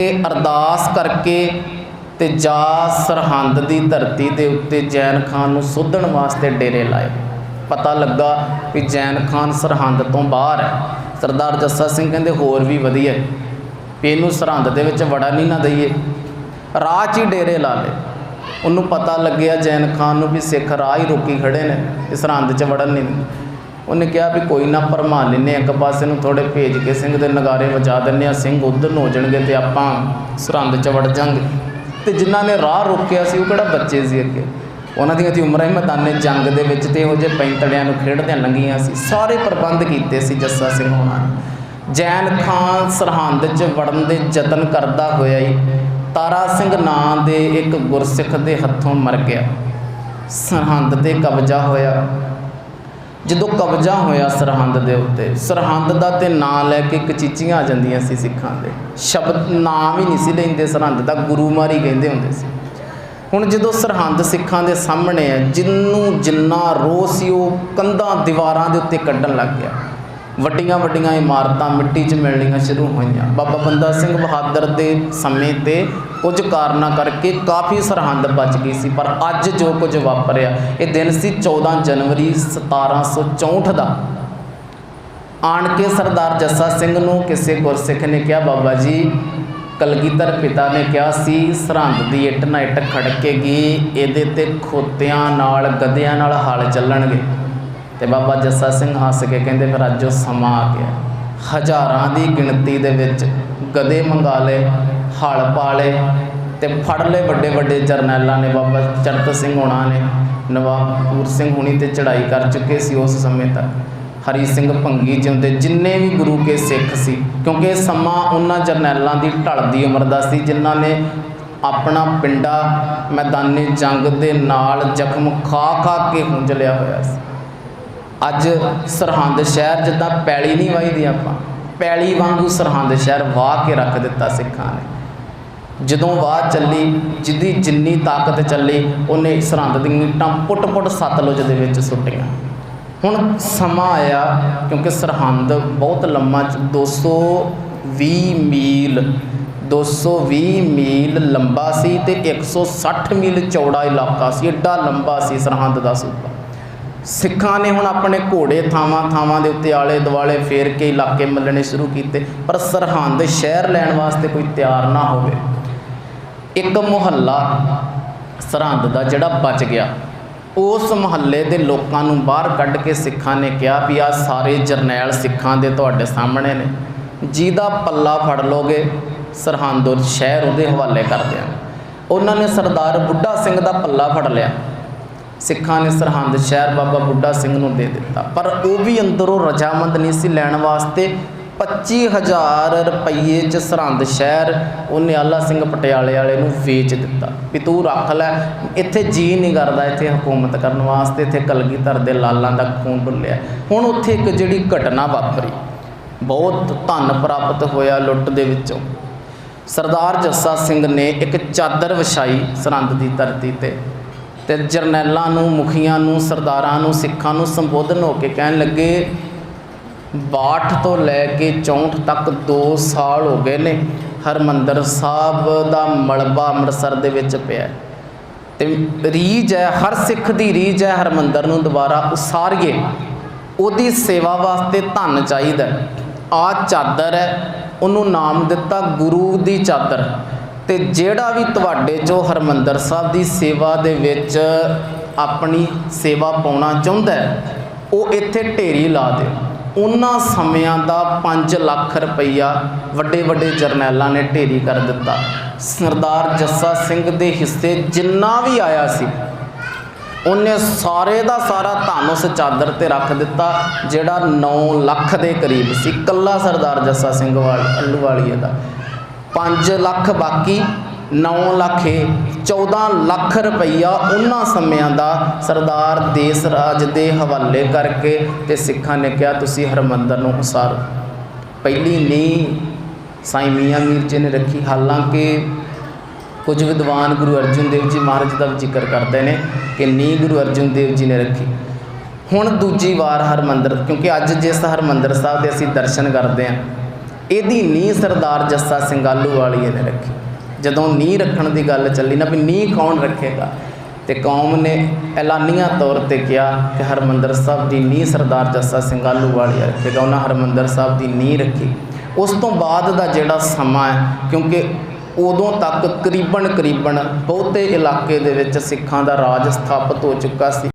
ਇਹ ਅਰਦਾਸ ਕਰਕੇ ਤੇ ਜਾ ਸਰਹੰਦ ਦੀ ਧਰਤੀ ਦੇ ਉੱਤੇ ਜੈਨ ਖਾਨ ਨੂੰ ਸੋਧਣ ਵਾਸਤੇ ਡੇਰੇ ਲਾਏ। ਪਤਾ ਲੱਗਾ ਵੀ ਜੈਨ ਖਾਨ ਸਰਹੰਦ ਤੋਂ ਬਾਹਰ ਹੈ। ਸਰਦਾਰ ਜੱਸਾ ਸਿੰਘ ਕਹਿੰਦੇ ਹੋਰ ਵੀ ਵਧੀਆ ਵੀ ਇਹਨੂੰ ਸਰਹੰਦ ਦੇ ਵਿੱਚ ਵੜਾ ਨਹੀਂ ਨਾ ਦਈਏ। ਰਾਹ 'ਚ ਹੀ ਡੇਰੇ ਲਾ ਲਏ। ਉਹਨੂੰ ਪਤਾ ਲੱਗਿਆ ਜੈਨ ਖਾਨ ਨੂੰ ਵੀ ਸਿੱਖ ਰਾਹ ਹੀ ਰੋਕੀ ਖੜੇ ਨੇ। ਇਹ ਸਰਹੰਦ 'ਚ ਵੜਨ ਨਹੀਂ ਉਹਨੇ ਕਿਹਾ ਵੀ ਕੋਈ ਨਾ ਭਰਮਾ ਲੈਨੇ ਇੱਕ ਪਾਸੇ ਨੂੰ ਥੋੜੇ ਭੇਜ ਕੇ ਸਿੰਘ ਦੇ ਨਗਾਰੇ ਵਜਾ ਦਿੰਨੇ ਆ ਸਿੰਘ ਉਧਰ ਨੂੰ ਹੋ ਜਾਣਗੇ ਤੇ ਆਪਾਂ ਸਰਹੰਦ 'ਚ ਵੜ ਜਾਾਂਗੇ। ਤੇ ਜਿਨ੍ਹਾਂ ਨੇ ਰਾਹ ਰੋਕਿਆ ਸੀ, ਉਹ ਕਿਹੜਾ ਬੱਚੇ ਸੀ ਅੱਗੇ? ਉਹਨਾਂ ਦੀਆਂ ਦੀ ਉਮਰਾਂ ਹੀ ਮੈਦਾਨੇ ਜੰਗ ਦੇ ਵਿੱਚ ਤੇ ਇਹੋ ਜਿਹੇ ਪੈਂਤੜਿਆਂ ਨੂੰ ਖੇਡਦਿਆਂ ਲੰਗੀਆਂ ਸੀ। ਸਾਰੇ ਪ੍ਰਬੰਧ ਕੀਤੇ ਸੀ ਜੱਸਾ ਸਿੰਘ ਹੋਣਾ ਨੇ। ਜੈਨ ਖਾਨ ਸਰਹੰਦ 'ਚ ਵੜਨ ਦੇ ਯਤਨ ਕਰਦਾ ਹੋਇਆ ਹੀ, ਤਾਰਾ ਸਿੰਘ ਨਾਂ ਦੇ ਇੱਕ ਗੁਰਸਿੱਖ ਦੇ ਹੱਥੋਂ ਮਰ ਗਿਆ। ਸਰਹੰਦ ਤੇ ਕਬਜ਼ਾ ਹੋਇਆ। ਜਦੋਂ ਕਬਜ਼ਾ ਹੋਇਆ ਸਰਹੰਦ ਦੇ ਉੱਤੇ, ਸਰਹੰਦ ਦਾ ਤੇ ਨਾਂ ਲੈ ਕੇ ਕਚੀਚੀਆਂ ਆ ਜਾਂਦੀਆਂ ਸੀ ਸਿੱਖਾਂ ਦੇ। ਸ਼ਬਦ ਨਾਮ ਹੀ ਨਹੀਂ ਸੀ ਲੈਂਦੇ ਸਰਹੰਦ ਦਾ, ਗੁਰੂ ਮਾਰੀ ਕਹਿੰਦੇ ਹੁੰਦੇ ਸੀ। ਹੁਣ ਜਦੋਂ ਸਰਹੰਦ ਸਿੱਖਾਂ ਦੇ ਸਾਹਮਣੇ ਹੈ, ਜਿੰਨੂੰ ਜਿੰਨਾ ਰੋਹ ਸੀ ਉਹ ਕੰਧਾਂ, ਦੀਵਾਰਾਂ ਦੇ ਉੱਤੇ ਕੱਢਣ ਲੱਗ ਗਿਆ। ਵੱਡੀਆਂ ਵੱਡੀਆਂ ਇਮਾਰਤਾਂ ਮਿੱਟੀ 'ਚ ਮਿਲਣੀਆਂ ਸ਼ੁਰੂ ਹੋਈਆਂ। ਬਾਬਾ ਬੰਦਾ ਸਿੰਘ ਬਹਾਦਰ ਦੇ ਸਮੇਂ ਤੇ ਕੁਝ ਕਾਰਨਾਂ ਕਰਕੇ ਕਾਫੀ ਸਰਹੰਦ ਬਚ ਗਈ ਸੀ, ਪਰ ਅੱਜ ਜੋ ਕੁਝ ਵਾਪਰਿਆ, ਇਹ ਦਿਨ ਸੀ 14 ਜਨਵਰੀ 1764 ਦਾ। ਆਣ ਕੇ ਸਰਦਾਰ ਜੱਸਾ ਸਿੰਘ ਨੂੰ ਕਿਸੇ ਗੁਰਸਿੱਖ ਨੇ ਕਿਹਾ, ਬਾਬਾ ਜੀ, ਕਲਗੀਧਰ ਪਿਤਾ ਨੇ ਕਿਹਾ ਸੀ, ਸਰਹੰਦ ਦੀ ਇੱਟ ਨਾ ਇੱਟ ਖੜਕੇਗੀ ਇਹਦੇ ਤੇ ਖੋਤਿਆਂ ਨਾਲ, ਗਧਿਆਂ ਨਾਲ ਹਲ ਚੱਲਣਗੇ। ਤੇ ਬਾਬਾ ਜੱਸਾ ਸਿੰਘ ਹੱਸ ਕੇ ਕਹਿੰਦੇ, ਫਿਰ ਅੱਜ ਉਹ ਸਮਾਂ ਆ ਗਿਆ। ਹਜ਼ਾਰਾਂ ਦੀ ਗਿਣਤੀ ਦੇ ਵਿੱਚ ਗਧੇ ਮੰਗਾ ਲਏ, ਹਲ ਪਾ ਲਏ ਤੇ ਫੜ ਲਏ ਵੱਡੇ ਵੱਡੇ ਜਰਨੈਲਾਂ ਨੇ, ਬਾਬਾ ਚਰਤ ਸਿੰਘ ਹੋਣਾ ਨੇ, ਨਵਾਬ ਪੂਰ ਸਿੰਘ ਹੁਣੀ ਤੇ ਚੜ੍ਹਾਈ ਕਰ ਚੁੱਕੇ ਸੀ ਉਸ ਸਮੇਂ ਤੱਕ। ਹਰੀ ਸਿੰਘ ਭੰਗੀ ਜਿਉਂਦੇ ਜਿੰਨੇ ਵੀ ਗੁਰੂ ਕੇ ਸਿੱਖ ਸੀ, ਕਿਉਂਕਿ ਇਹ ਸਮਾਂ ਉਹਨਾਂ ਜਰਨੈਲਾਂ ਦੀ ਢਲਦੀ ਉਮਰ ਦਾ ਸੀ, ਜਿਨ੍ਹਾਂ ਨੇ ਆਪਣਾ ਪਿੰਡਾ ਮੈਦਾਨੇ ਜੰਗ ਦੇ ਨਾਲ ਜ਼ਖਮ ਖਾ ਖਾ ਕੇ ਹੁੰਜ ਲਿਆ ਹੋਇਆ ਸੀ। ਅੱਜ ਸਰਹੰਦ ਸ਼ਹਿਰ ਜਿੱਦਾਂ ਪੈਲੀ ਨਹੀਂ ਵਾਹੀਦੀ ਆਪਾਂ, ਪੈਲੀ ਵਾਂਗੂ ਸਰਹੰਦ ਸ਼ਹਿਰ ਵਾਹ ਕੇ ਰੱਖ ਦਿੱਤਾ ਸਿੱਖਾਂ ਨੇ। ਜਦੋਂ ਵਾਹ ਚੱਲੀ, ਜਿੱਦੀ ਜਿੰਨੀ ਤਾਕਤ ਚੱਲੀ, ਉਹਨੇ ਸਰਹੰਦ ਦੀਆਂ ਇੱਟਾਂ ਪੁੱਟ-ਪੁੱਟ ਸਤਲੁਜ ਦੇ ਵਿੱਚ ਸੁੱਟੀਆਂ। ਹੁਣ ਸਮਾਂ ਆਇਆ, ਕਿਉਂਕਿ ਸਰਹੰਦ ਬਹੁਤ ਲੰਮਾ 220 ਮੀਲ 220 ਮੀਲ ਲੰਬਾ ਸੀ ਤੇ 160 ਮੀਲ ਚੌੜਾ ਇਲਾਕਾ ਸੀ, ਏਡਾ ਲੰਬਾ ਸੀ ਸਰਹੰਦ ਦਾ ਸੂਬਾ। ਸਿੱਖਾਂ ਨੇ ਹੁਣ ਆਪਣੇ ਘੋੜੇ ਥਾਵਾਂ ਥਾਵਾਂ ਦੇ ਉੱਤੇ ਆਲੇ ਦੁਆਲੇ ਫੇਰ ਕੇ ਇਲਾਕੇ ਮੱਲਣੇ ਸ਼ੁਰੂ ਕੀਤੇ, ਪਰ ਸਰਹੰਦ ਸ਼ਹਿਰ ਲੈਣ ਵਾਸਤੇ ਕੋਈ ਤਿਆਰ ਨਾ ਹੋਵੇ। ਇੱਕ ਮੁਹੱਲਾ ਸਰਹੰਦ ਦਾ ਜਿਹੜਾ ਬਚ ਗਿਆ, ਉਸ ਮੁਹੱਲੇ ਦੇ ਲੋਕਾਂ ਨੂੰ ਬਾਹਰ ਕੱਢ ਕੇ ਸਿੱਖਾਂ ਨੇ ਕਿਹਾ ਵੀ ਆ ਸਾਰੇ ਜਰਨੈਲ ਸਿੱਖਾਂ ਦੇ ਤੁਹਾਡੇ ਸਾਹਮਣੇ ਨੇ। ਜਿਹਦਾ ਪੱਲਾ ਫੜ ਲੋਗੇ ਸਰਹੰਦ ਸ਼ਹਿਰ ਉਹਦੇ ਹਵਾਲੇ ਕਰ ਦਿਆਂਗੇ। ਉਹਨਾਂ ਨੇ ਸਰਦਾਰ ਬੁੱਢਾ ਸਿੰਘ ਦਾ ਪੱਲਾ ਫੜ ਲਿਆ। ਸਿੱਖਾਂ ਨੇ ਸਰਹੰਦ ਸ਼ਹਿਰ ਬਾਬਾ ਬੁੱਢਾ ਸਿੰਘ ਨੂੰ ਦੇ ਦਿੱਤਾ। ਪਰ ਉਹ ਵੀ ਅੰਦਰੋਂ ਰਜਾਮੰਦ ਨਹੀਂ ਸੀ ਲੈਣ ਵਾਸਤੇ। 25000 ਰੁਪਏ ਚ ਸਰਹੰਦ ਸ਼ਹਿਰ ਉਹਨੇ ਆਲਾ ਸਿੰਘ ਪਟਿਆਲੇ ਵਾਲੇ ਨੂੰ ਵੇਚ ਦਿੱਤਾ। ਵੀ ਤੂੰ ਰੱਖ ਲੈ, ਇੱਥੇ ਜੀ ਨਹੀਂ ਕਰਦਾ, ਇੱਥੇ ਹਕੂਮਤ ਕਰਨ ਵਾਸਤੇ, ਇੱਥੇ ਕਲਗੀਧਰ ਦੇ ਲਾਲਾਂ ਦਾ ਖੂਨ ਡੁੱਲਿਆ ਹੁਣ ਉੱਥੇ ਇੱਕ ਜਿਹੜੀ ਘਟਨਾ ਵਾਪਰੀ। ਬਹੁਤ ਧਨ ਪ੍ਰਾਪਤ ਹੋਇਆ ਲੁੱਟ ਦੇ ਵਿੱਚੋਂ। ਸਰਦਾਰ ਜੱਸਾ ਸਿੰਘ ਨੇ ਇੱਕ ਚਾਦਰ ਵਿਛਾਈ ਸਰਹੰਦ ਦੀ ਧਰਤੀ ਤੇ। ਤੇ ਜਰਨੈਲਾਂ ਨੂੰ, ਮੁਖੀਆਂ ਨੂੰ, ਸਰਦਾਰਾਂ ਨੂੰ, ਸਿੱਖਾਂ ਨੂੰ ਸੰਬੋਧਨ ਹੋ ਕੇ ਕਹਿਣ ਲੱਗੇ 62 ਤੋਂ ਲੈ ਕੇ 64 ਤੱਕ 2 ਸਾਲ ਹੋ ਗਏ ਨੇ। ਹਰਮੰਦਰ ਸਾਹਿਬ ਦਾ ਮਲਬਾ ਅੰਮ੍ਰਿਤਸਰ ਦੇ ਵਿੱਚ ਪਿਆ ਹੈ। ਤੇ ਰੀਜ ਹੈ, ਹਰ ਸਿੱਖ ਦੀ ਰੀਜ ਹੈ, ਹਰਮੰਦਰ ਨੂੰ ਦੁਬਾਰਾ ਉਸਾਰੀਏ। ਉਹਦੀ ਸੇਵਾ ਵਾਸਤੇ ਧਨ ਚਾਹੀਦਾ ਆ ਚਾਦਰ ਹੈ, ਉਹਨੂੰ ਨਾਮ ਦਿੱਤਾ ਗੁਰੂ ਦੀ ਚਾਦਰ। ਤੇ ਜਿਹੜਾ ਵੀ ਤੁਹਾਡੇ ਚੋਂ ਹਰਮੰਦਰ ਸਾਹਿਬ ਦੀ ਸੇਵਾ ਦੇ ਵਿੱਚ ਆਪਣੀ ਸੇਵਾ ਪਾਉਣਾ ਚਾਹੁੰਦਾ ਹੈ, ਉਹ ਇੱਥੇ ਢੇਰੀ ਲਾ ਦਿਓ। ਉਹਨਾਂ ਸਮਿਆਂ ਦਾ 5 ਲੱਖ ਰੁਪਈਆ ਵੱਡੇ ਵੱਡੇ ਜਰਨੈਲਾਂ ਨੇ ਢੇਰੀ ਕਰ ਦਿੱਤਾ। ਸਰਦਾਰ ਜੱਸਾ ਸਿੰਘ ਦੇ ਹਿੱਸੇ ਜਿੰਨਾ ਵੀ ਆਇਆ ਸੀ, ਉਹਨੇ ਸਾਰੇ ਦਾ ਸਾਰਾ ਧਨ ਉਸ ਚਾਦਰ ਤੇ ਰੱਖ ਦਿੱਤਾ, ਜਿਹੜਾ 9 ਲੱਖ ਦੇ ਕਰੀਬ ਸੀ ਕੱਲਾ ਸਰਦਾਰ ਜੱਸਾ ਸਿੰਘ ਵਾਲ ਅਲੂਵਾਲੀਏ ਦਾ। 5 ਲੱਖ ਬਾਕੀ 9 ਲੱਖ ਇਹ। 14 ਲੱਖ ਰੁਪਈਆ ਉਹਨਾਂ ਸਮਿਆਂ ਦਾ ਸਰਦਾਰ ਦੇਸ ਰਾਜ ਦੇ ਹਵਾਲੇ ਕਰਕੇ ਤੇ ਸਿੱਖਾਂ ਨੇ ਕਿਹਾ, ਤੁਸੀਂ ਹਰਮੰਦਰ ਨੂੰ ਉਸਾਰੋ। ਪਹਿਲੀ ਨੀਂਹ ਸਾਈਂ ਮੀਆਂ ਮੀਰ ਜੀ ਨੇ ਰੱਖੀ। ਹਾਲਾਂਕਿ ਕੁਝ ਵਿਦਵਾਨ ਗੁਰੂ ਅਰਜਨ ਦੇਵ ਜੀ ਮਹਾਰਾਜ ਦਾ ਜ਼ਿਕਰ ਕਰਦੇ ਨੇ ਕਿ ਨੀ ਗੁਰੂ ਅਰਜਨ ਦੇਵ ਜੀ ਨੇ ਰੱਖੀ। ਹੁਣ ਦੂਜੀ ਵਾਰ ਹਰਮੰਦਰ, ਕਿਉਂਕਿ ਅੱਜ ਜਿਸ ਹਰਮੰਦਰ ਸਾਹਿਬ ਦੇ ਅਸੀਂ ਦਰਸ਼ਨ ਕਰਦੇ ਹਾਂ ਇਹਦੀ ਨੀਂਹ ਸਰਦਾਰ ਜੱਸਾ ਸਿੰਘ ਆਹਲੂਵਾਲੀਏ ਨੇ ਰੱਖੀ। ਜਦੋਂ ਨੀਂਹ ਰੱਖਣ ਦੀ ਗੱਲ ਚੱਲੀ ਨਾ ਵੀ ਨੀਂਹ ਕੌਣ ਰੱਖੇਗਾ? ਤੇ ਕੌਮ ਨੇ ਐਲਾਨੀਆਂ ਤੌਰ ਤੇ ਕਿਹਾ ਕਿ ਹਰਮੰਦਰ ਸਾਹਿਬ ਦੀ ਨੀਂਹ ਸਰਦਾਰ ਜੱਸਾ ਸਿੰਘ ਆਹਲੂਵਾਲੀਆ ਰੱਖੇਗਾ। ਉਹਨਾਂ ਹਰਮੰਦਰ ਸਾਹਿਬ ਦੀ ਨੀਂਹ ਰੱਖੀ। ਉਸ ਤੋਂ ਬਾਅਦ ਦਾ ਜਿਹੜਾ ਸਮਾਂ ਹੈ, ਕਿਉਂਕਿ ਉਦੋਂ ਤੱਕ ਕਰੀਬਨ ਕਰੀਬਨ ਬਹੁਤੇ ਇਲਾਕੇ ਦੇ ਵਿੱਚ ਸਿੱਖਾਂ ਦਾ ਰਾਜ ਸਥਾਪਿਤ ਹੋ ਚੁੱਕਾ ਸੀ।